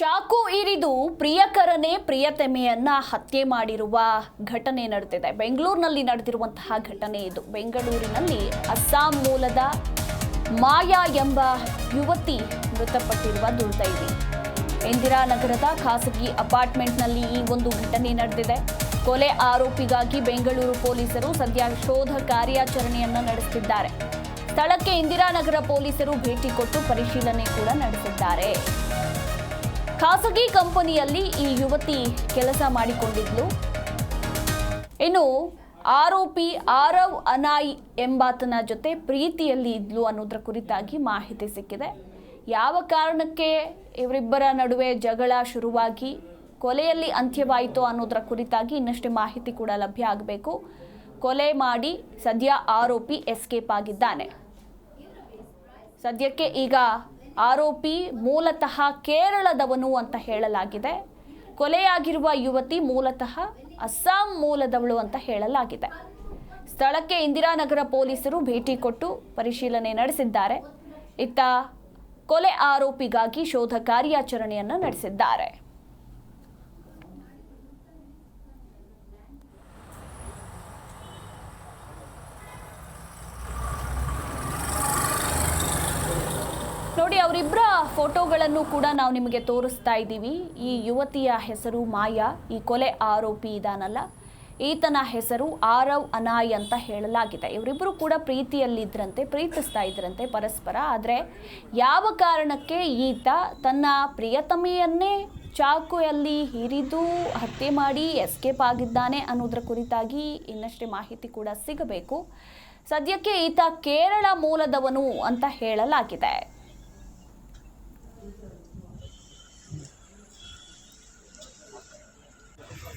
ಚಾಕು ಇರಿದು ಪ್ರಿಯಕರನೇ ಪ್ರಿಯತಮೆಯನ್ನ ಹತ್ಯೆ ಮಾಡಿರುವ ಘಟನೆ ನಡೆದಿದೆ. ಬೆಂಗಳೂರಿನಲ್ಲಿ ನಡೆದಿರುವಂತಹ ಘಟನೆ ಇದು. ಬೆಂಗಳೂರಿನಲ್ಲಿ ಅಸ್ಸಾಂ ಮೂಲದ ಮಾಯಾ ಎಂಬ ಯುವತಿ ಮೃತಪಟ್ಟಿರುವ ದುರ್ದೈವಿ ಇಂದಿರಾನಗರದ ಖಾಸಗಿ ಅಪಾರ್ಟ್ಮೆಂಟ್ನಲ್ಲಿ ಈ ಒಂದು ಘಟನೆ ನಡೆದಿದೆ. ಕೊಲೆ ಆರೋಪಿಗಾಗಿ ಬೆಂಗಳೂರು ಪೊಲೀಸರು ಸದ್ಯ ಶೋಧ ಕಾರ್ಯಾಚರಣೆಯನ್ನ ನಡೆಸುತ್ತಿದ್ದಾರೆ ಸ್ಥಳಕ್ಕೆ ಇಂದಿರಾನಗರ ಪೊಲೀಸರು ಭೇಟಿ ಕೊಟ್ಟು ಪರಿಶೀಲನೆ ಕೂಡ ನಡೆಸಿದ್ದಾರೆ. ಖಾಸಗಿ ಕಂಪನಿಯಲ್ಲಿ ಈ ಯುವತಿ ಕೆಲಸ ಮಾಡಿಕೊಂಡಿದ್ಲು. ಇನ್ನು ಆರೋಪಿ ಆರವ್ ಅನಾಯ್ ಎಂಬಾತನ ಜೊತೆ ಪ್ರೀತಿಯಲ್ಲಿ ಇದ್ಲು ಅನ್ನೋದ್ರ ಕುರಿತಾಗಿ ಮಾಹಿತಿ ಸಿಕ್ಕಿದೆ. ಯಾವ ಕಾರಣಕ್ಕೆ ಇವರಿಬ್ಬರ ನಡುವೆ ಜಗಳ ಶುರುವಾಗಿ, ಕೊಲೆಯಲ್ಲಿ ಅಂತ್ಯವಾಯಿತು ಅನ್ನೋದರ ಕುರಿತಾಗಿ ಇನ್ನಷ್ಟು ಮಾಹಿತಿ ಕೂಡ ಲಭ್ಯ ಆಗಬೇಕು. ಕೊಲೆ ಮಾಡಿ ಸದ್ಯ ಆರೋಪಿ ಎಸ್ಕೇಪ್ ಆಗಿದ್ದಾನೆ. ಸದ್ಯಕ್ಕೆ ಈಗ ಆರೋಪಿ ಮೂಲತಃ ಕೇರಳದವನು ಅಂತ ಹೇಳಲಾಗಿದೆ. ಕೊಲೆಯಾಗಿರುವ ಯುವತಿ ಮೂಲತಃ ಅಸ್ಸಾಂ ಮೂಲದವಳು ಅಂತ ಹೇಳಲಾಗಿದೆ. ಸ್ಥಳಕ್ಕೆ ಇಂದಿರಾನಗರ ಪೊಲೀಸರು ಭೇಟಿ ಕೊಟ್ಟು ಪರಿಶೀಲನೆ ನಡೆಸಿದ್ದಾರೆ. ಇತ್ತ ಕೊಲೆ ಆರೋಪಿಗಾಗಿ ಶೋಧ ಕಾರ್ಯಾಚರಣೆಯನ್ನು ನಡೆಸಿದ್ದಾರೆ ನೋಡಿ ಅವರಿಬ್ಬರ ಫೋಟೋಗಳನ್ನು ಕೂಡ ನಾವು ನಿಮಗೆ ತೋರಿಸ್ತಾ ಇದ್ದೀವಿ. ಈ ಯುವತಿಯ ಹೆಸರು ಮಾಯಾ, ಈ ಕೊಲೆ ಆರೋಪಿ ಇದಾನಲ್ಲ. ಈತನ ಹೆಸರು ಆರವ್ ಅನಾಯ್ ಅಂತ ಹೇಳಲಾಗಿದೆ. ಇವರಿಬ್ಬರು ಕೂಡ ಪ್ರೀತಿಯಲ್ಲಿದ್ದರಂತೆ ಪ್ರೀತಿಸ್ತಾ ಇದ್ರಂತೆ ಪರಸ್ಪರ. ಆದರೆ ಯಾವ ಕಾರಣಕ್ಕೆ ಈತ ತನ್ನ ಪ್ರಿಯತಮೆಯನ್ನೇ ಚಾಕುಯಲ್ಲಿ ಹಿರಿದು ಹತ್ಯೆ ಮಾಡಿ ಎಸ್ಕೇಪ್ ಆಗಿದ್ದಾನೆ ಅನ್ನೋದ್ರ ಕುರಿತಾಗಿ ಇನ್ನಷ್ಟೇ ಮಾಹಿತಿ ಕೂಡ ಸಿಗಬೇಕು. ಸದ್ಯಕ್ಕೆ ಈತ ಕೇರಳ ಮೂಲದವನು ಅಂತ ಹೇಳಲಾಗಿದೆ.